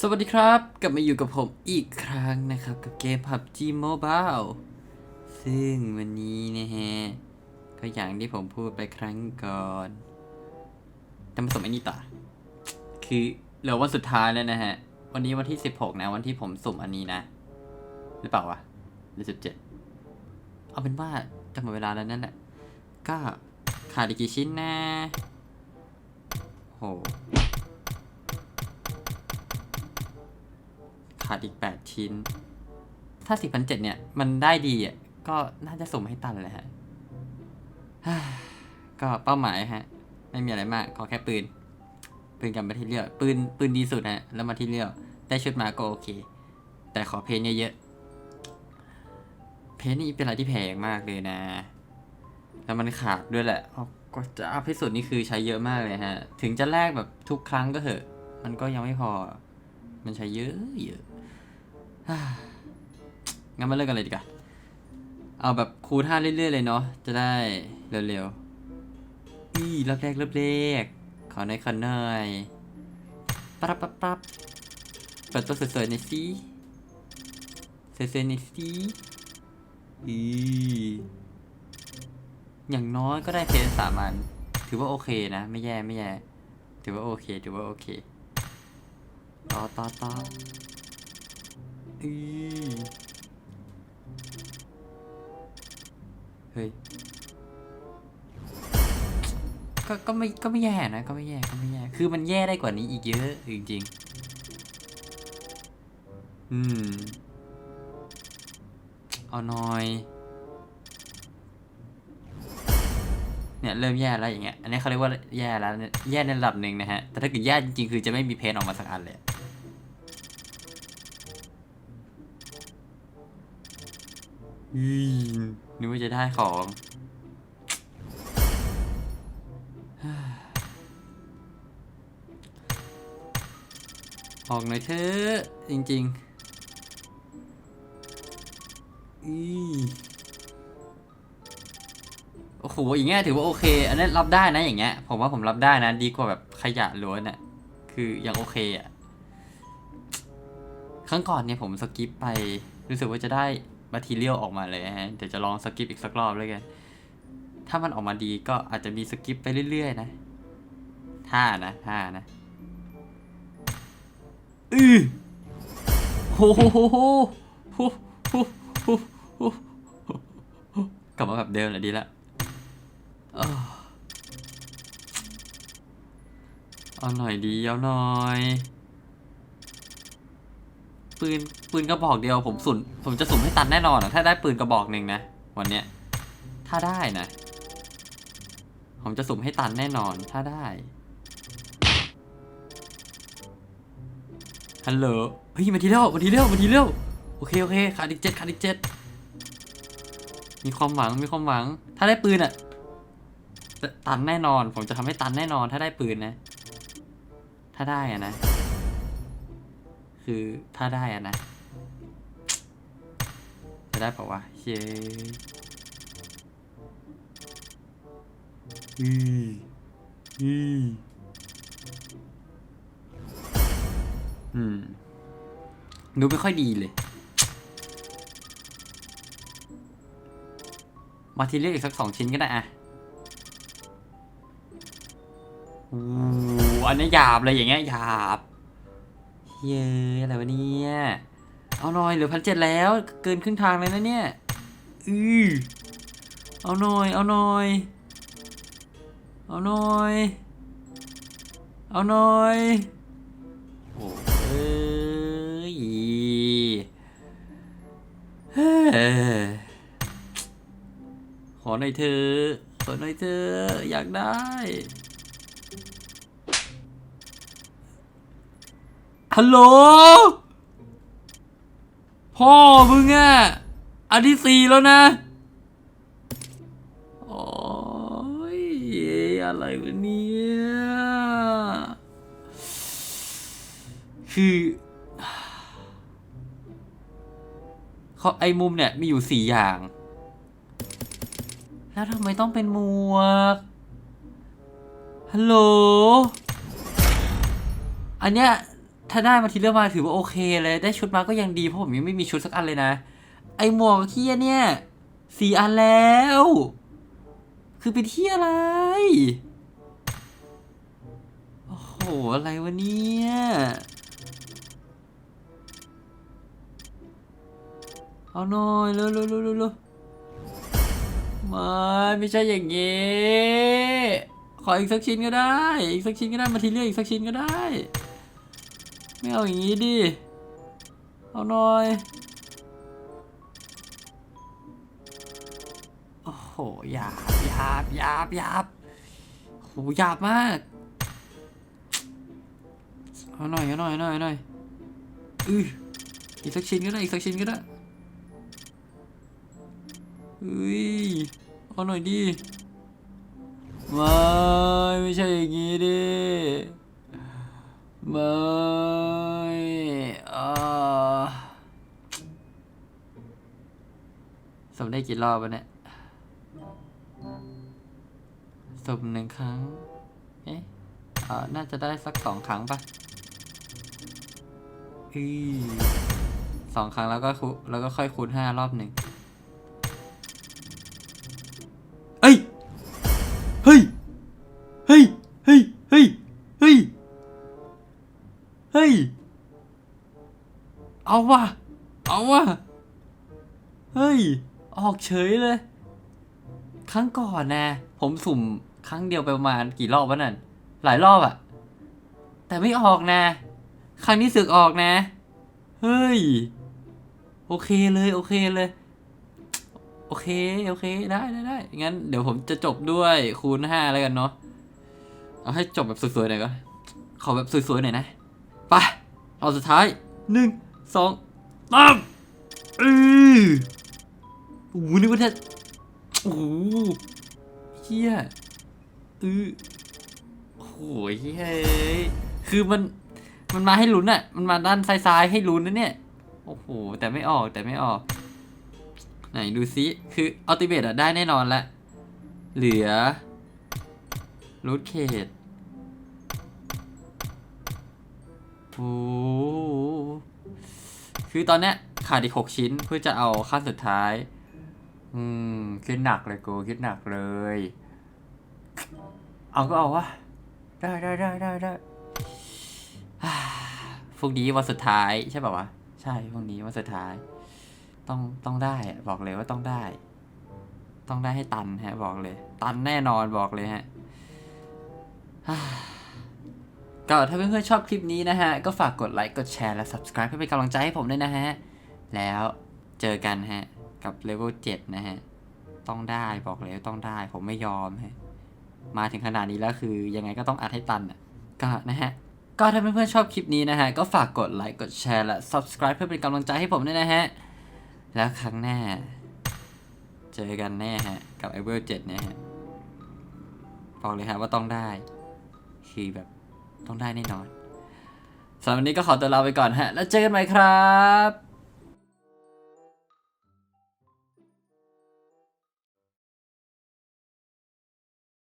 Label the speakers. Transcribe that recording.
Speaker 1: สวัสดีครับ กลับมาอยู่กับผมอีกครั้งนะครับ กับเกม PUBG Mobile ซึ่งวันนี้นะฮะ ก็อย่างที่ผมพูดไปครั้งก่อนจะมาสมอันนี้ต่อ คือเหลือวันสุดท้ายแล้วนะฮะ วันนี้วันที่ 16 นะ วันที่ผมสุ่มอันนี้นะ หรือเปล่าวะหรือ17 เอาเป็นว่าจะหมดเวลาแล้วนั่นแหละ ก็ขาดอีกกี่ชิ้นนะโห ขาดอีก 8 ชิ้น ถ้า 4,700 เนี่ย มันได้ดีอะ ก็น่าจะสุ่มให้ตันเลยฮะ ก็เป้าหมายฮะ ไม่มีอะไรมาก ขอแค่ปืน ปืนกับมาทีเรียลปืน ปืนดีสุดฮะ แล้วมาทีเรียลได้ชุดมาก็โอเค แต่ขอเพนเยอะๆ เพนนี่เป็นอะไรที่แพงมากเลยนะ แล้วมันขาดด้วยแหละก็จะอัพที่สุดนี่คือใช้เยอะมากเลยฮะ ถึงจะแลกแบบทุกครั้งก็เหอะ มันก็ยังไม่พอ มันใช้เยอะเยอะ งั้นมาเริ่มกันเลยดีกว่า เอาแบบคูท่าเรื่อยๆเลยเนาะ จะได้เร็วๆอีรอบแรกรอบแรก ขอหน่อยขอหน่อยปั๊บปั๊บปั๊บเปิดตัวสวยๆหน่อยสิสวยๆหน่อยสิอีอย่างน้อยก็ได้เพนสามัน ถือว่าโอเคนะ ไม่แย่ไม่แย่ ถือว่าโอเค ถือว่าโอเค ต่อต่อต่อ อือเฮ้ยก็ก็ไม่ก็ไม่แย่นะ ก็ไม่แย่ก็ไม่แย่ คือมันแย่ได้กว่านี้อีกเยอะจริงๆอืม เอาหน่อย เนี่ยเริ่มแย่แล้วอย่างเงี้ย อันนี้เขาเรียกว่าแย่แล้วแย่ในระดับหนึ่งนะฮะ แต่ถ้าเกิดแย่จริงๆ คือจะไม่มีเพนออกมาสักอันเลย อืมนึกว่าจะได้ของออกหน่อยเถอะจริงๆอีโอ้โหอย่างเงี้ยถือว่าโอเค อันนี้รับได้นะอย่างเงี้ย ผมว่าผมรับได้นะ ดีกว่าแบบขยะล้วนอะ่ะคือยังโอเคอะ่ะครั้งก่อนเนี่ยผมสกิปไปรู้สึกว่าจะได้ มาทีเรียลออกมาเลยฮะ เดี๋ยวจะลองสกิปอีกสักรอบเลยกัน ถ้ามันออกมาดีก็อาจจะมีสกิปไปเรื่อยๆนะถ้านะถ้านะอือโหโหโหโหโหโหโหโหกลับมาแบบเดิมแหละดีละออเอาหน่อยดีเอาหน่อย ปืนปืนกระบอกเดียวผมสุ่นผมจะสุ่มให้ตันแน่นอนอะถ้าได้ปืนกระบอกหนึ่งนะวันเนี้ยถ้าได้นะ ผมจะสุ่มให้ตันแน่นอนถ้าได้ฮัลโหลเฮ้ยมาทีเร็วมาทีเร็วมาทีเร็วโอเคโอเคขาดอีกเจ็ดขาดอีกเจ็ดมีความหวังมีความหวัง ถ้าได้ปืนอะตันแน่นอน ผมจะทำให้ตันแน่นอน ถ้าได้ปืนนะ ถ้าได้อะนะ คือถ้าได้อะนะ จะได้เปล่าวะเย้อืออืออืมดูไม่ค่อยดีเลย มาทีเรียกอีกสักสองชิ้นก็ได้อะอู้อันนี้หยาบเลยอย่างเงี้ยหยาบ เย้อะไรวะเนี่ยเอาหน่อยเหลือพันเจ็ดแล้ว เกินครึ่งทางเลยนะเนี่ยอือเอาหน่อย เอาหน่อย เอาหน่อย เอาหน่อยโอ้ยเฮ้ขอหน่อยเธอขอหน่อยเธออยากได้ ฮัลโหล พ่อมึงอะอันที่สี่แล้วนะ โอ้ยอะไรวะเนี่ย คือเขาไอ้มุมเนี่ยมีอยู่สี่อย่าง แล้วทำไมต้องเป็นหมวก ฮัลโหล อันเนี้ย ถ้าได้มาทีเรื่องมาถือว่าโอเคเลย ได้ชุดมาก็ยังดีเพราะผมยังไม่มีชุดสักอันเลยนะ ไอหมวกเที่ยเนี่ยสี่อันแล้ว คือเป็นที่อะไร โอ้โห อะไรวะเนี่ยเอาหน่อยเร็วเร็วเร็วเร็วเร็วไม่ไม่ใช่อย่างงี้ ขออีกสักชิ้นก็ได้ อีกสักชิ้นก็ได้ มาทีเรียกอีกสักชิ้นก็ได้ ไม่เอาอย่างงี้ดิ เอาหน่อย โอ้โหหยาบหยาบหยาบหยาบโหหยาบมาก เอาหน่อยเอาหน่อยเอาหน่อยเอาหน่อยอืออีกสักชิ้นก็ได้ อีกสักชิ้นก็ได้อุ้ยเอาหน่อยดิไม่ไม่ใช่อย่างงี้ดิไม่อ่า สมได้กี่รอบวะเนี่ยสมหนึ่งครั้ง เอ๊ะน่าจะได้สักสองครั้งปะอือสองครั้งแล้วก็คูแล้วก็ค่อยคูณห้ารอบหนึ่ง เอาว่ะเอาว่ะเฮ้ย ออกเฉยเลย ครั้งก่อนนะ ผมสุ่มครั้งเดียวไปประมาณกี่รอบวะนั่น หลายรอบอะแต่ไม่ออกนะ ครั้งนี้สึกออกนะ เฮ้ย โอเคเลยโอเคเลย โอเค โอเค ได้ได้ได้งั้นเดี๋ยวผมจะจบด้วยคูณห้าแล้วกันเนาะ เอาให้จบแบบสวยๆหน่อยก็ ขอแบบสวยๆหน่อยนะ ไป เอาสุดท้ายหนึ่ง สองสามอือโอ้โหนึกว่าจะโอ้โหเฮียอือโอ้โหเฮียคือมันมันมาให้ลุ้นอะมันมาด้านซ้ายๆให้ลุ้นนะเนี่ย โอ้โห แต่ไม่ออกแต่ไม่ออก ไหนดูซิคืออัลติเมทอะได้แน่นอนละ เหลือรูทเคดโอ้โห คือตอนเนี้ยขาดอีกหกชิ้นเพื่อจะเอาขั้นสุดท้าย อืมคิดหนักเลยกูคิดหนักเลย เอาก็เอาวะได้ได้ได้ได้ได้อ่าพรุ่งนี้วันสุดท้ายใช่ป่าวะ ใช่พรุ่งนี้วันสุดท้าย ต้องต้องได้บอกเลยว่าต้องได้ ต้องได้ให้ตันฮะ บอกเลย ตันแน่นอนบอกเลยฮะ ก็ถ้าเพื่อนๆชอบคลิปนี้นะฮะ ก็ฝากกดไลค์ กดแชร์ และ subscribe เพื่อเป็นกำลังใจให้ผมด้วยนะฮะ แล้วเจอกันฮะ กับเลเวล7นะฮะ ต้องได้บอกเลยว่าต้องได้ผมไม่ยอมฮะ มาถึงขนาดนี้แล้วคือยังไงก็ต้องอัดให้ตันอะ ก็นะฮะ ก็ถ้าเพื่อนๆชอบคลิปนี้นะฮะ ก็ฝากกดไลค์ กดแชร์ และ subscribe เพื่อเป็นกำลังใจให้ผมด้วยนะฮะ แล้วครั้งหน้า เจอกันแน่ฮะ กับไอเวลเจ็ดเนี่ยฮะ บอกเลยฮะว่าต้องได้ คือแบบ ต้องได้แน่นอนสำหรับวันนี้ก็ขอตัวลาไปก่อนฮะ แล้วเจอกันใหม่ครับ